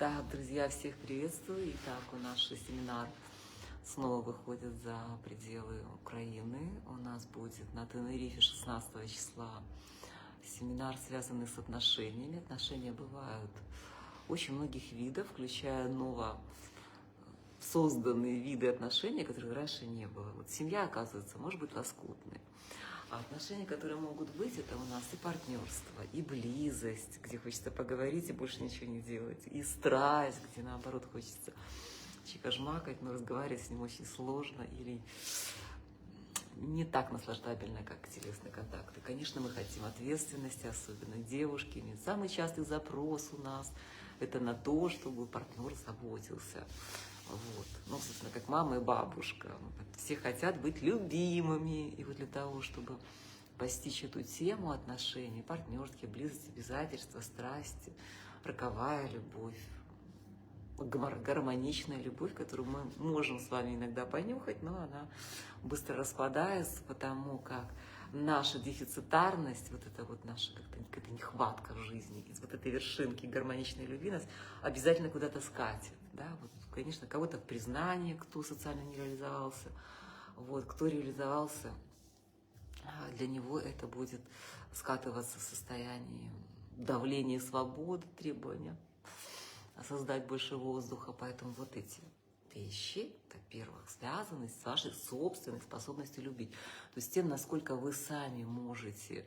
Так, друзья, всех приветствую. Итак, у наш семинар снова выходит за пределы Украины. У нас будет на Тенерифе 16 числа семинар, связанный с отношениями. Отношения бывают очень многих видов, включая ново созданные виды отношений, которых раньше не было. Вот семья, оказывается, может быть лоскутной. А отношения, которые могут быть, это у нас и партнерство, и близость, где хочется поговорить и больше ничего не делать, и страсть, где наоборот хочется чикажмакать, но разговаривать с ним очень сложно или не так наслаждабельно, как телесный контакт. И, конечно, мы хотим ответственности, особенно девушки. И самый частый запрос у нас – это на то, чтобы партнер заботился. Вот. Ну, собственно, как мама и бабушка. Все хотят быть любимыми. И вот для того, чтобы постичь эту тему отношений, партнерские, близости, обязательства, страсти, роковая любовь, гармоничная любовь, которую мы можем с вами иногда понюхать, но она быстро распадается, потому как наша дефицитарность, вот это вот наша какая-то нехватка в жизни, из вот этой вершинки гармоничной любви нас обязательно куда-то скатит. Да? Вот, конечно, кого-то в признании, кто социально не реализовался, вот, кто реализовался, а, для него это будет скатываться в состояние давления свободы, требования создать больше воздуха. Поэтому вот эти вещи, во-первых, связаны с вашей собственной способностью любить. То есть тем, насколько вы сами можете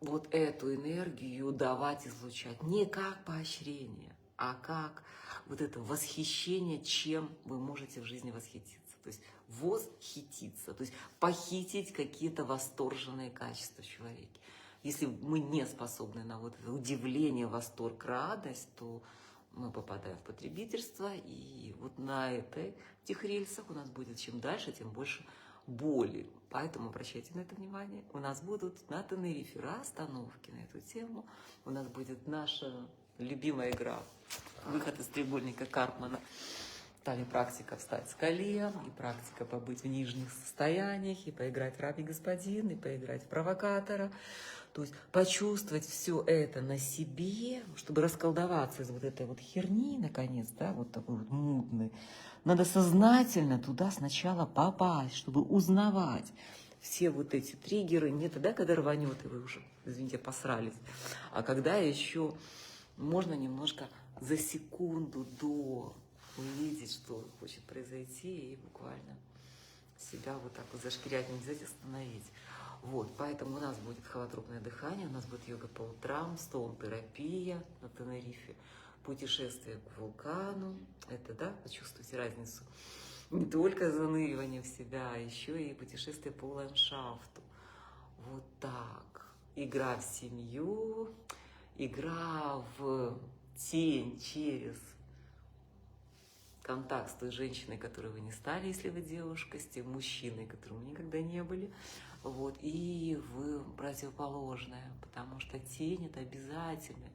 вот эту энергию давать, излучать. Не как поощрение, а как вот это восхищение, чем вы можете в жизни восхититься. То есть восхититься, то есть похитить какие-то восторженные качества в человеке. Если мы не способны на вот это удивление, восторг, радость, то мы попадаем в потребительство, и вот на этой, этих рельсах у нас будет чем дальше, тем больше боли. Поэтому обращайте на это внимание. У нас будут на Тенерифе остановки на эту тему. У нас будет наша любимая игра «Выход из треугольника Карпмана». Там и практика встать с колен, и практика побыть в нижних состояниях, и поиграть в раб и господин, и поиграть в провокатора. То есть почувствовать все это на себе, чтобы расколдоваться из вот этой вот херни, наконец, да, вот такой вот мутной. Надо сознательно туда сначала попасть, чтобы узнавать все вот эти триггеры не тогда, когда рванет, и вы уже, извините, посрались, а когда еще можно немножко за секунду до увидеть, что хочет произойти, и буквально себя вот так вот зашкирять, не взять, остановить. Вот, поэтому у нас будет холотропное дыхание, у нас будет йога по утрам, стоун-терапия на Тенерифе, путешествие к вулкану. Это, да, почувствуйте разницу. Не только заныривание в себя, а еще и путешествие по ландшафту. Вот так. Игра в семью, игра в тень через контакт с той женщиной, которой вы не стали, если вы девушка, с тем мужчиной, которым вы никогда не были. Вот, и вы противоположная, потому что тень это обязательно.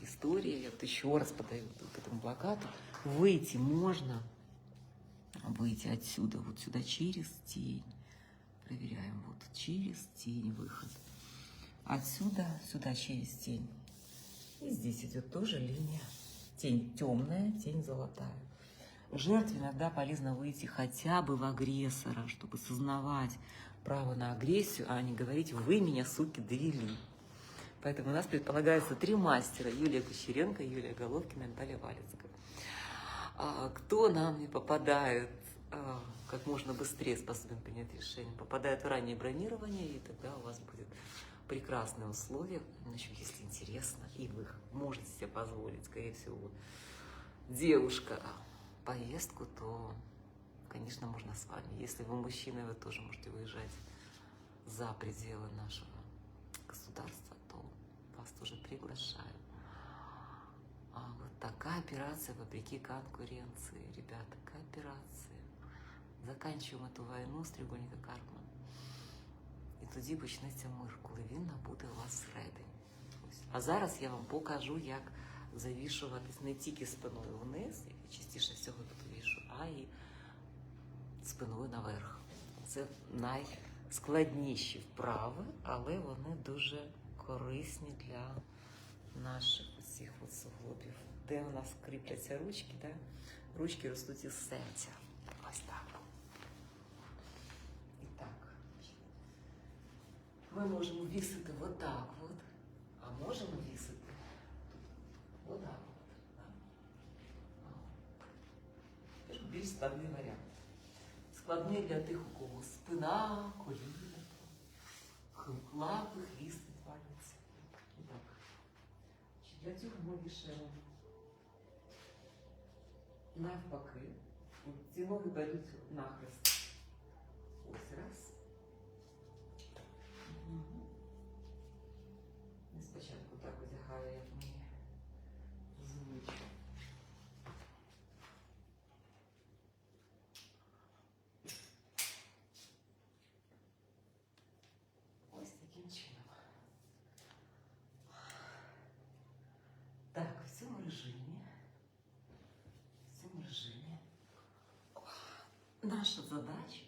История, я вот еще раз подаю к этому плакату. Выйти можно, выйти отсюда, вот сюда через тень. Проверяем, вот через тень выход. Отсюда сюда через тень. И здесь идет тоже линия. Тень темная, тень золотая. Жертве иногда полезно выйти хотя бы в агрессора, чтобы сознавать право на агрессию, а не говорить «вы меня, суки, довели». Поэтому у нас предполагается три мастера. Юлия Кучеренко, Юлия Головкина, Наталья Валецкая. А, кто нам не попадает а, как можно быстрее способен принять решение, попадает в раннее бронирование, и тогда у вас будет прекрасные условия, еще если интересно, и вы можете себе позволить, скорее всего, девушка поездку, то, конечно, можно с вами. Если вы мужчина, вы тоже можете выезжать за пределы нашего государства, то вас тоже приглашаю. А вот такая операция вопреки конкуренции, ребята, кооперация. Заканчиваємо эту войну з треугольника Карпман. І тоді почнеться мир, коли він набуде у вас всередині. А зараз я вам покажу, як Завішуватись не тільки спиною вниз, як я частіше всього тут вішу, а й спиною наверх. Це найскладніші вправи, але вони дуже корисні для наших цих от суглобів, де у нас кріпляться ручки, да? ручки ростуть із серця. Ось так. І так. Ми можемо вісити отак от, а можемо вісити тут отак от. Да? Складний варіант. Складний для тих, у кого спина, коліна, лапи, хвіст відвалюється. І так. Для цього вішаємо навпаки. Ці ноги дають нахрест. режимі, в цьому режимі наша задача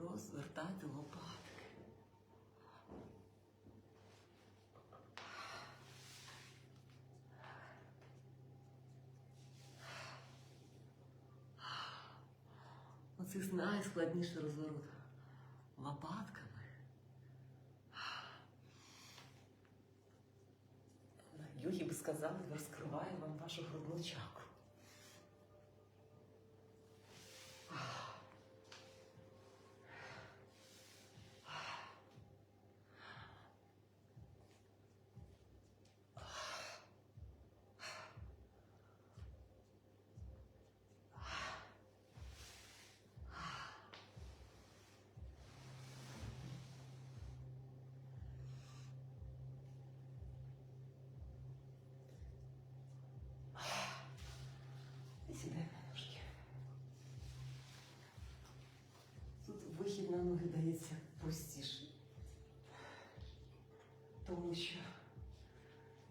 розвертати лопатки. Оце найскладніший розворот лопатками. Сказали, розкриває вам вашу грудну чакру. на ноги дається простіше. Тому що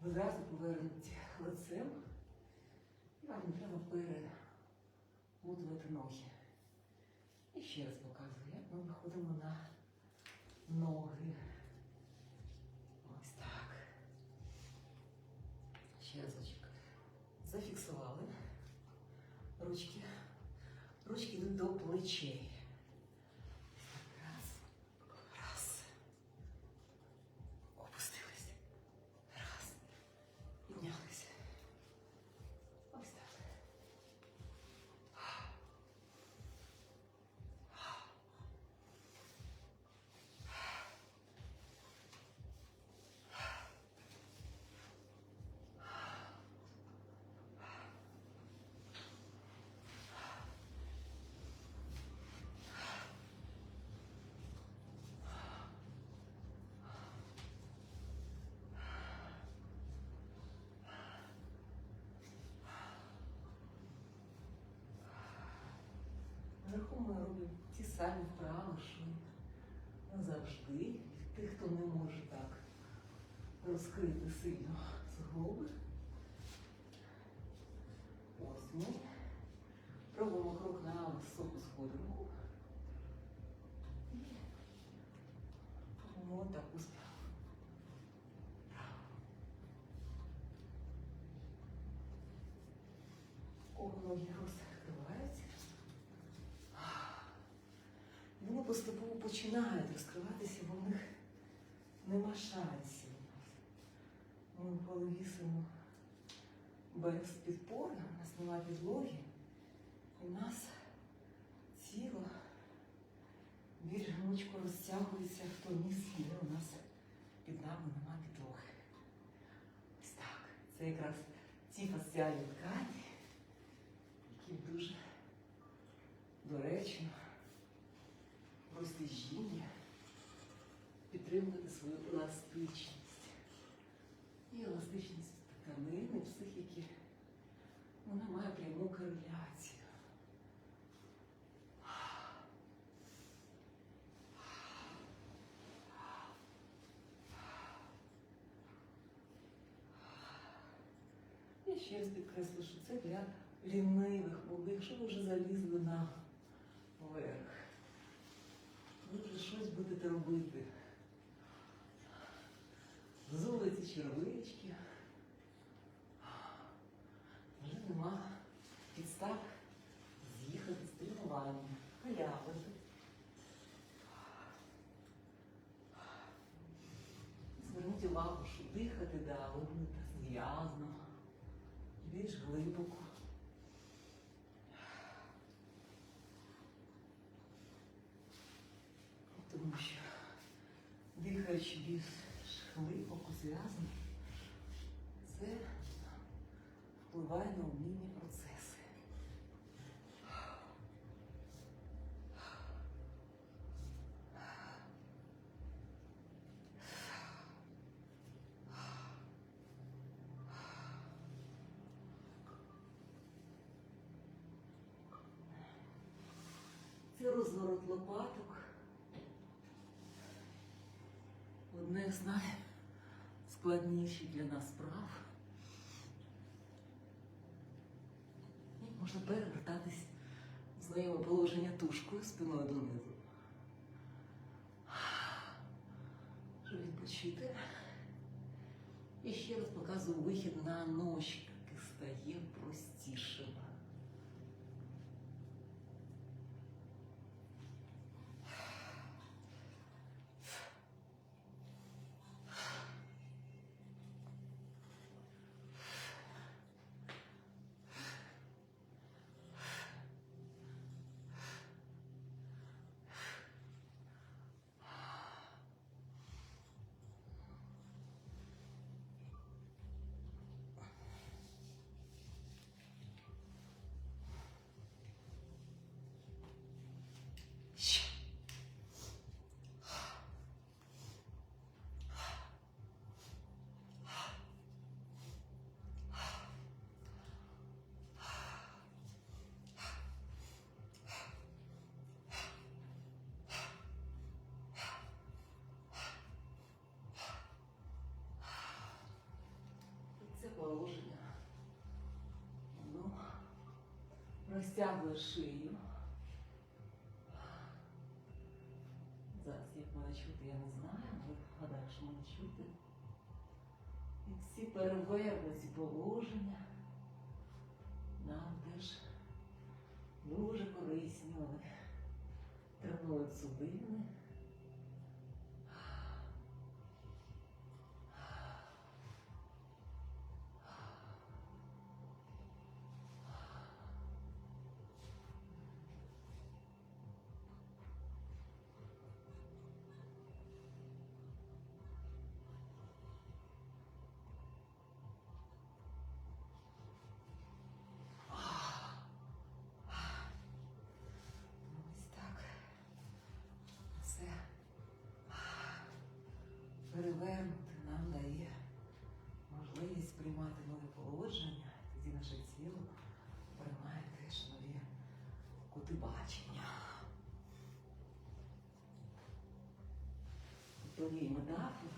ви зразу повернуті лицем, і вам не треба перемотувати ноги. І ще раз показую, як ми виходимо на ноги. Ось так. Ще разочок. Зафіксували. Ручки. Ручки йдуть до плечей. Ми робимо ті самі вправи, що завжди. Тих, хто не може так розкрити сильно суглоби. Ось ми робимо крок на високу сходинку. Робимо таку справу. О, ноги починають розкриватися, бо в них нема шансів. Ми коли вісимо без підпори, у нас немає підлоги, і в нас тіло більш гнучко розтягується в то місце, де у нас під нами нема підлоги. Ось так. Це якраз ті фасціальні ткані, еластичність. І еластичність тканини, психіки, вона має пряму кореляцію. Я ще раз підкреслю, що це для лінивих, бо якщо ви вже залізли на верх, ви вже щось будете робити. червички. Вже нема підстав з'їхати з тренування, халявити. Зверніть увагу, що дихати дали та зв'язно, більш глибоко. Тому що дихаючи без глибоко, зв'язно, це впливає на обмінні процеси. Це розворот лопаток. Одне з найскладніших для нас справ. І можна перевертатись в знайоме положення тушкою спиною донизу. Щоб відпочити. І ще раз показую вихід на ножки, який стає простішим. Положення. Ну, розтягує шию. Зараз як мене чути, я не знаю, але гадаю, що мене чути. І ці перевернуті положення нам теж дуже корисні. Вони тренують судини. Unternehmen nach wie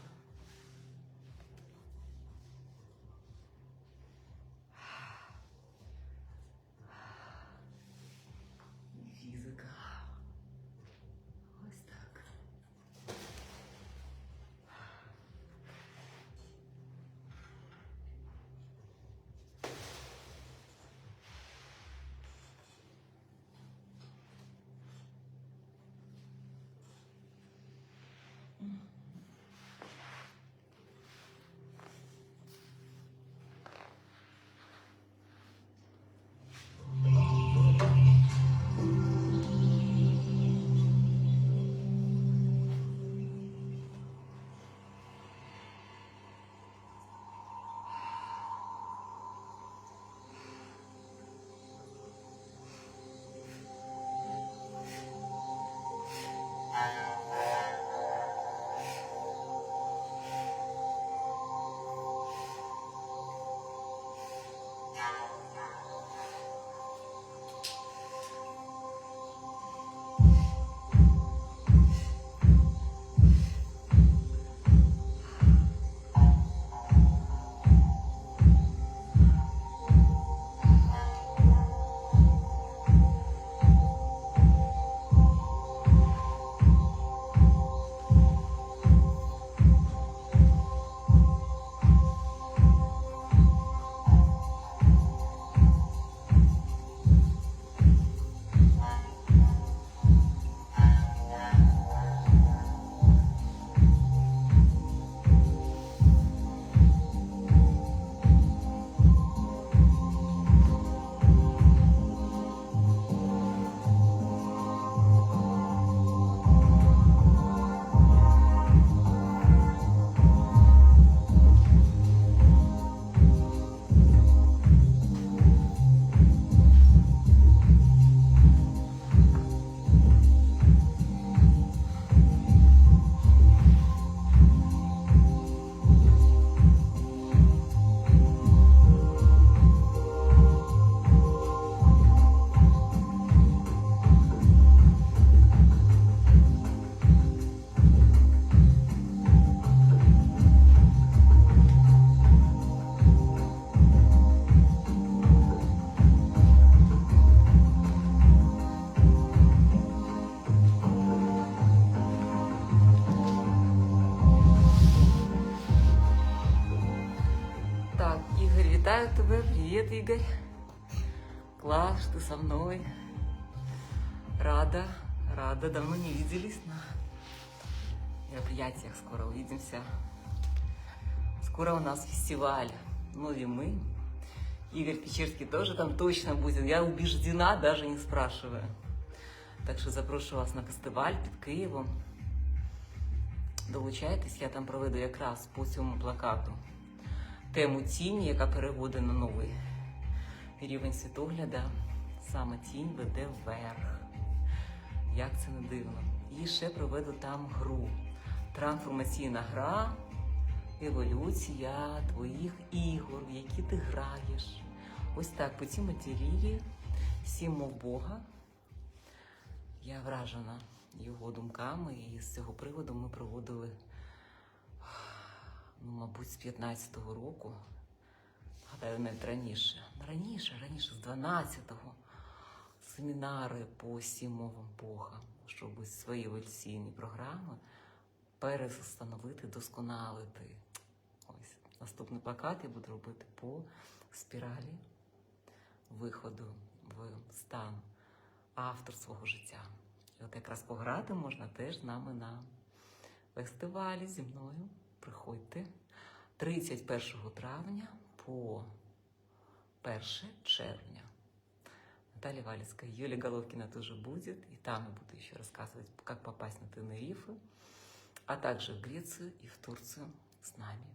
Игорь. Класс, что ты со мной. Рада, рада, давно не виделись на мероприятиях. Скоро увидимся. Скоро у нас фестиваль «Нови мы». Игорь Печерский тоже там точно будет. Я убеждена, даже не спрашивая. Так що запрошую вас на фестиваль під Києвом. Долучайтесь, я там проведу якраз по цьому плакату тему тіні, яка переводить на новий Рівень світогляда. Саме тінь веде вверх. Як це не дивно. І ще проведу там гру. Трансформаційна гра, еволюція твоїх ігор, в які ти граєш. Ось так по цій матерії, сім мов Бога. Я вражена його думками, і з цього приводу ми проводили, ну, мабуть, з 15-го року, навіть раніше. Раніше, раніше, з 12-го семінари по сім мовам Бога, щоб свої еволюційні програми перестановити, досконалити. Ось наступний плакат я буду робити по спіралі виходу в стан автор свого життя. І от якраз пограти можна теж з нами на фестивалі зі мною. Приходьте 31 травня по 1 червня. Наталья Валецкая, Юлия Головкина тоже будет. И там я буду еще рассказывать, как попасть на Тенерифе, а также в Грецию и в Турцию с нами.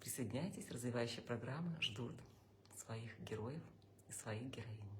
Присоединяйтесь, развивающие программы ждут своих героев и своих героинь.